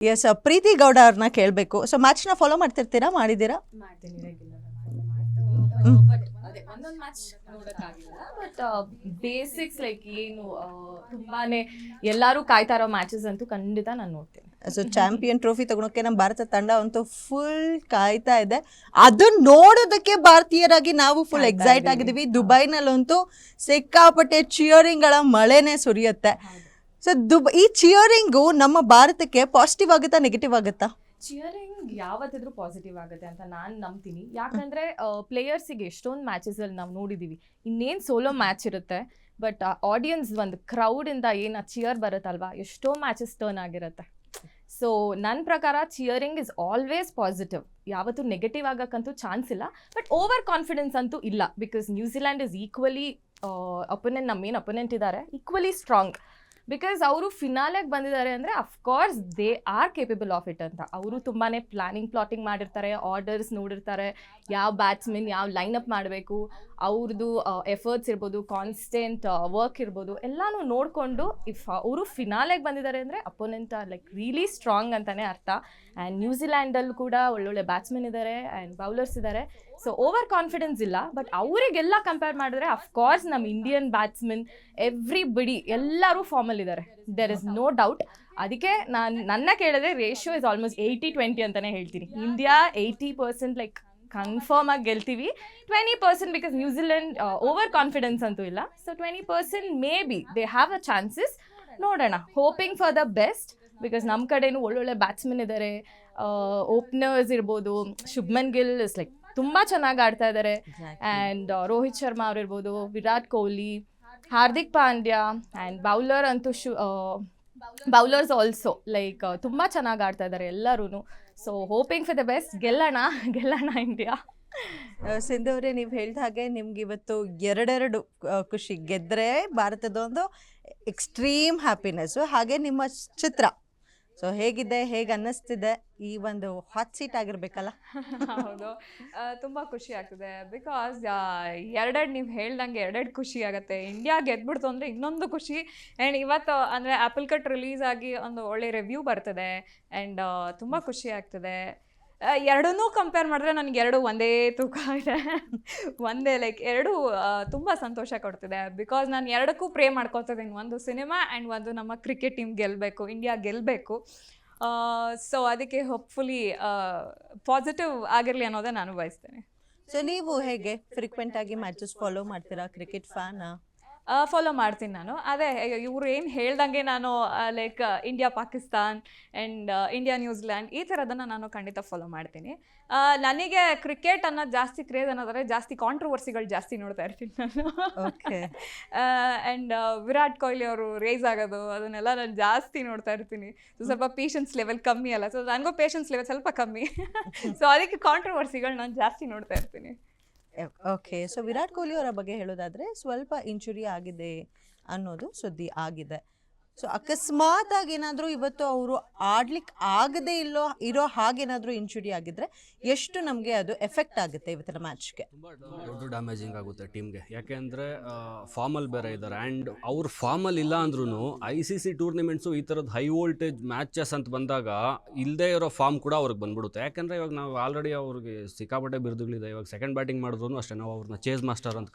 S ಪ್ರೀತಿ ಗೌಡ ಅವ್ರನ್ನ ಕೇಳಬೇಕು so ಮ್ಯಾಚ್ನ follow ಮಾಡ್ತಿರ್ತೀರಾ? ಮಾಡಿದ್ದೀರಾ? ಬಟ್ ಬೇಸಿಕ್ಸ್ ಲೈಕ್ ಏನು ತುಂಬಾನೇ ಎಲ್ಲರೂ ಕಾಯ್ತಾ ಇರೋ ಮ್ಯಾಚಸ್ ಅಂತೂ ಖಂಡಿತ ನಾನು ನೋಡ್ತೀನಿ. ಸೊ ಚಾಂಪಿಯನ್ ಟ್ರೋಫಿ ತಗೊಳಕ್ಕೆ ನಮ್ಮ ಭಾರತ ತಂಡ ಅಂತೂ ಫುಲ್ ಕಾಯ್ತಾ ಇದೆ. ಅದನ್ನ ನೋಡೋದಕ್ಕೆ ಭಾರತೀಯರಾಗಿ ನಾವು ಫುಲ್ ಎಕ್ಸೈಟ್. ಆಗಿದ್ದೀವಿ. ದುಬೈನಲ್ಲಂತೂ ಸಿಕ್ಕಾಪಟ್ಟೆ ಚಿಯರಿಂಗ್ಗಳ ಮಳೆನೇ ಸುರಿಯುತ್ತೆ. ಸೊ ದುಬ್, ಈ ಚಿಯರಿಂಗು ನಮ್ಮ ಭಾರತಕ್ಕೆ ಪಾಸಿಟಿವ್ ಆಗುತ್ತಾ ನೆಗೆಟಿವ್ ಆಗುತ್ತಾ? ಚಿಯರಿಂಗ್ ಯಾವತ್ತಿದ್ರೂ ಪಾಸಿಟಿವ್ ಆಗುತ್ತೆ ಅಂತ ನಾನು ನಂಬ್ತೀನಿ. ಯಾಕಂದ್ರೆ ಪ್ಲೇಯರ್ಸಿಗೆ ಎಷ್ಟೊಂದು ಮ್ಯಾಚಸ್ ಅಲ್ಲಿ ನಾವು ನೋಡಿದೀವಿ. ಇನ್ನೇನು ಸೋಲೋ ಮ್ಯಾಚ್ ಇರುತ್ತೆ ಬಟ್ ಆಡಿಯನ್ಸ್ ಒಂದು ಕ್ರೌಡಿಂದ ಏನು, ಆ ಚಿಯರ್ ಬರುತ್ತಲ್ವಾ, ಎಷ್ಟೋ ಮ್ಯಾಚಸ್ ಟರ್ನ್ ಆಗಿರುತ್ತೆ. ಸೊ ನನ್ನ ಪ್ರಕಾರ ಚಿಯರಿಂಗ್ ಇಸ್ ಆಲ್ವೇಸ್ ಪಾಸಿಟಿವ್ ಯಾವತ್ತೂ ನೆಗೆಟಿವ್ ಆಗಕ್ಕಂತೂ ಚಾನ್ಸ್ ಇಲ್ಲ ಬಟ್ ಓವರ್ ಕಾನ್ಫಿಡೆನ್ಸ್ ಅಂತೂ ಇಲ್ಲ because New Zealand is equally opponent ನಮ್ಮ ಏನು ಅಪೊನೆಂಟ್ ಇದ್ದಾರೆ ಈಕ್ವಲಿ ಸ್ಟ್ರಾಂಗ್ ಬಿಕಾಸ್ ಅವರು ಫಿನಾಲೆಗೆ ಬಂದಿದ್ದಾರೆ ಅಂದರೆ of course they are capable of it ಅಂತ. ಅವರು ತುಂಬಾ ಪ್ಲಾನಿಂಗ್ ಪ್ಲಾಟಿಂಗ್ ಮಾಡಿರ್ತಾರೆ ಆರ್ಡರ್ಸ್ ನೋಡಿರ್ತಾರೆ, ಯಾವ ಬ್ಯಾಟ್ಸ್ಮನ್ ಯಾವ ಅಪ್ ಮಾಡಬೇಕು. ಅವ್ರದ್ದು ಎಫರ್ಟ್ಸ್ ಇರ್ಬೋದು ಕಾನ್ಸ್ಟೆಂಟ್ ವರ್ಕ್ ಇರ್ಬೋದು, ಎಲ್ಲನೂ ನೋಡಿಕೊಂಡು ಇಫ್ ಅವರು ಫಿನಾಲೆಗೆ ಬಂದಿದ್ದಾರೆ ಅಂದರೆ opponent are like really strong ಅಂತಲೇ ಅರ್ಥ. ಆ್ಯಂಡ್ ನ್ಯೂಜಿಲ್ಯಾಂಡಲ್ಲಿ ಕೂಡ ಒಳ್ಳೊಳ್ಳೆ ಬ್ಯಾಟ್ಸ್ಮನ್ ಇದ್ದಾರೆ ಆ್ಯಂಡ್ ಬೌಲರ್ಸ್ ಇದ್ದಾರೆ ಸೊ ಓವರ್ ಕಾನ್ಫಿಡೆನ್ಸ್ ಇಲ್ಲ ಬಟ್ ಅವರಿಗೆಲ್ಲ ಕಂಪೇರ್ ಮಾಡಿದ್ರೆ ಅಫ್ಕೋರ್ಸ್ ನಮ್ಮ ಇಂಡಿಯನ್ ಬ್ಯಾಟ್ಸ್ಮನ್ ಎವ್ರಿ ಬಡಿ ಎಲ್ಲರೂ ಫಾರ್ಮಲ್ಲಿದ್ದಾರೆ ದೆರ್ ಇಸ್ ನೋ ಡೌಟ್ ಅದಕ್ಕೆ ನಾನು, ನನ್ನ ಕೇಳಿದ್ರೆ ratio is almost eighty twenty ಅಂತಲೇ ಹೇಳ್ತೀನಿ. India eighty percent like confirm ಆಗಿ ಗೆಲ್ತೀವಿ. Twenty percent because New Zealand over confidence ಅಂತೂ ಇಲ್ಲ. So twenty percent be they have a chances ನೋಡೋಣ. Hoping for the best because ನಮ್ಮ ಕಡೆನೂ ಒಳ್ಳೊಳ್ಳೆ ಬ್ಯಾಟ್ಸ್ಮನ್ ಇದ್ದಾರೆ ಓಪನರ್ಸ್ ಇರ್ಬೋದು. ಶುಭ್ಮನ್ ಗಿಲ್ ಇಸ್ ಲೈಕ್ ತುಂಬ ಚೆನ್ನಾಗಿ ಆಡ್ತಾ ಇದ್ದಾರೆ ಆ್ಯಂಡ್ ರೋಹಿತ್ ಶರ್ಮಾ ಅವ್ರಿರ್ಬೋದು ವಿರಾಟ್ ಕೊಹ್ಲಿ ಹಾರ್ದಿಕ್ ಪಾಂಡ್ಯ ಆ್ಯಂಡ್ ಬೌಲರ್ ಅಂತೂ ಶು ಬೌಲರ್ಸ್ ಆಲ್ಸೋ ಲೈಕ್ ತುಂಬ ಚೆನ್ನಾಗಿ ಆಡ್ತಾ ಇದ್ದಾರೆ ಎಲ್ಲರೂ so hoping for the best ಗೆಲ್ಲೋಣ ಗೆಲ್ಲೋಣ India Sindhu ಅವರೇ, ನೀವು ಹೇಳಿದ ಹಾಗೆ ನಿಮ್ಗೆ ಇವತ್ತು ಎರಡೆರಡು ಖುಷಿ ಗೆದ್ರೆ ಭಾರತದ ಒಂದು ಎಕ್ಸ್ಟ್ರೀಮ್ ಹ್ಯಾಪಿನೆಸ್ಸು ಹಾಗೆ ನಿಮ್ಮ ಚಿತ್ರ. ಸೊ ಹೇಗಿದೆ, ಹೇಗೆ ಅನ್ನಿಸ್ತಿದೆ ಈ ಒಂದು ಹಾಟ್ ಸೀಟ್ ಆಗಿರ್ಬೇಕಲ್ಲ? ಹೌದು. ತುಂಬಾ ಖುಷಿ ಆಗ್ತದೆ. ಬಿಕಾಸ್ ಎರಡೆರಡು ನೀವು ಹೇಳ್ದಂಗೆ ಎರಡೆರಡು ಖುಷಿ ಆಗುತ್ತೆ. ಇಂಡಿಯಾ ಗೆದ್ಬಿಡ್ತು ಅಂದರೆ ಇನ್ನೊಂದು ಖುಷಿ. ಆ್ಯಂಡ್ ಇವತ್ತು, ಅಂದರೆ ಆ್ಯಪಲ್ ಕಟ್ ರಿಲೀಸ್ ಆಗಿ ಒಂದು ಒಳ್ಳೆ ರಿವ್ಯೂ ಬರ್ತದೆ. ಆ್ಯಂಡ್ ತುಂಬ ಖುಷಿ ಆಗ್ತದೆ. ಎರಡನ್ನೂ ಕಂಪೇರ್ ಮಾಡಿದ್ರೆ ನನಗೆ ಎರಡು ಒಂದೇ ತೂಕ ಇದೆ. ಒಂದೇ ಲೈಕ್ ಎರಡು ತುಂಬ ಸಂತೋಷ ಕೊಡ್ತಿದೆ. ಬಿಕಾಸ್ ನಾನು ಎರಡಕ್ಕೂ ಪ್ರೇ ಮಾಡ್ಕೊತಿದ್ದೀನಿ. ಒಂದು ಸಿನಿಮಾ ಆ್ಯಂಡ್ ಒಂದು ನಮ್ಮ ಕ್ರಿಕೆಟ್ ಟೀಮ್ ಗೆಲ್ಲಬೇಕು ಇಂಡಿಯಾ ಗೆಲ್ಲಬೇಕು ಸೊ ಅದಕ್ಕೆ ಹೋಪ್ಫುಲಿ ಪಾಸಿಟಿವ್ ಆಗಿರಲಿ ಅನ್ನೋದೇ ನಾನು ಬಯಸ್ತೇನೆ. ಸೊ ನೀವು ಹೇಗೆ ಫ್ರೀಕ್ವೆಂಟ್ ಆಗಿ ಮ್ಯಾಚಸ್ ಫಾಲೋ ಮಾಡ್ತೀರಾ ಕ್ರಿಕೆಟ್ ಫ್ಯಾನ್ ಫಾಲೋ ಮಾಡ್ತೀನಿ ನಾನು. ಅದೇ ಇವ್ರು ಏನು ಹೇಳ್ದಂಗೆ ನಾನು like India Pakistan and India New Zealand ಈ ಥರದನ್ನು ನಾನು ಖಂಡಿತ ಫಾಲೋ ಮಾಡ್ತೀನಿ. ನನಗೆ ಕ್ರಿಕೆಟ್ ಅನ್ನೋದು ಜಾಸ್ತಿ ಕ್ರೇಜ್ ಅನ್ನೋದಾದ್ರೆ ಜಾಸ್ತಿ ಕಾಂಟ್ರವರ್ಸಿಗಳು ಜಾಸ್ತಿ ನೋಡ್ತಾ ಇರ್ತೀನಿ ನಾನು. ಓಕೆ ಆ್ಯಂಡ್ ವಿರಾಟ್ ಕೊಹ್ಲಿ ಅವರು ರೇಸ್ ಆಗೋದು ಅದನ್ನೆಲ್ಲ ನಾನು ಜಾಸ್ತಿ ನೋಡ್ತಾ ಇರ್ತೀನಿ. ಸೊ ಸ್ವಲ್ಪ ಪೇಷನ್ಸ್ ಲೆವೆಲ್ ಕಮ್ಮಿ ಅಲ್ಲ. ಸೊ ನನಗೂ ಪೇಷನ್ಸ್ ಲೆವೆಲ್ ಸ್ವಲ್ಪ ಕಮ್ಮಿ. ಸೊ ಅದಕ್ಕೆ ಕಾಂಟ್ರವರ್ಸಿಗಳು ನಾನು ಜಾಸ್ತಿ ನೋಡ್ತಾ ಇರ್ತೀನಿ. ಓಕೆ. ಸೊ ವಿರಾಟ್ ಕೊಹ್ಲಿ ಅವರ ಬಗ್ಗೆ ಹೇಳೋದಾದ್ರೆ ಸ್ವಲ್ಪ ಇಂಚುರಿ ಆಗಿದೆ ಅನ್ನೋದು ಸುದ್ದಿ ಆಗಿದೆ. ಸೊ ಅಕಸ್ಮಾತ್ ಆಗಿ ಏನಾದರೂ ಇವತ್ತು ಅವರು ಆಡ್ಲಿಕ್ಕೆ ಆಗದೇ ಇಲ್ಲೋ, ಇರೋ ಹಾಗೇನಾದರೂ ಇಂಜುರಿ ಆಗಿದ್ರೆ ಎಷ್ಟು ನಮಗೆ ಅದು ಎಫೆಕ್ಟ್ ಆಗುತ್ತೆ ಇವತ್ತಿನ ಮ್ಯಾಚ್ಗೆ ದೊಡ್ಡ ಡ್ಯಾಮೇಜಿಂಗ್ ಆಗುತ್ತೆ ಟೀಮ್ಗೆ ಯಾಕೆ ಅಂದರೆ ಫಾರ್ಮಲ್ಲಿ ಬೇರೆ ಇದ್ದಾರೆ ಆ್ಯಂಡ್ ಅವ್ರ ಫಾರ್ಮಲ್ ಇಲ್ಲ ಅಂದ್ರೂ ಐ ಸಿ ಸಿ ಟೂರ್ನಿಮೆಂಟ್ಸು ಈ ಥರದ್ದು ಹೈ ವೋಲ್ಟೇಜ್ ಮ್ಯಾಚಸ್ ಅಂತ ಬಂದಾಗ ಇಲ್ಲದೇ ಇರೋ ಫಾರ್ಮ್ ಕೂಡ ಅವ್ರಿಗೆ ಬಂದ್ಬಿಡುತ್ತೆ. ಯಾಕೆಂದರೆ ಇವಾಗ ನಾವು ಆಲ್ರೆಡಿ ಅವ್ರಿಗೆ ಸಿಕ್ಕಾಪಟ್ಟೆ ಬಿರುದುಗಳಿದೆ. ಇವಾಗ ಸೆಕೆಂಡ್ ಬ್ಯಾಟಿಂಗ್ ಮಾಡಿದ್ರು ಅಷ್ಟೇ. ನಾವು ಅವ್ರನ್ನ ಚೇಸ್ ಮಾಸ್ಟರ್ ಅಂತ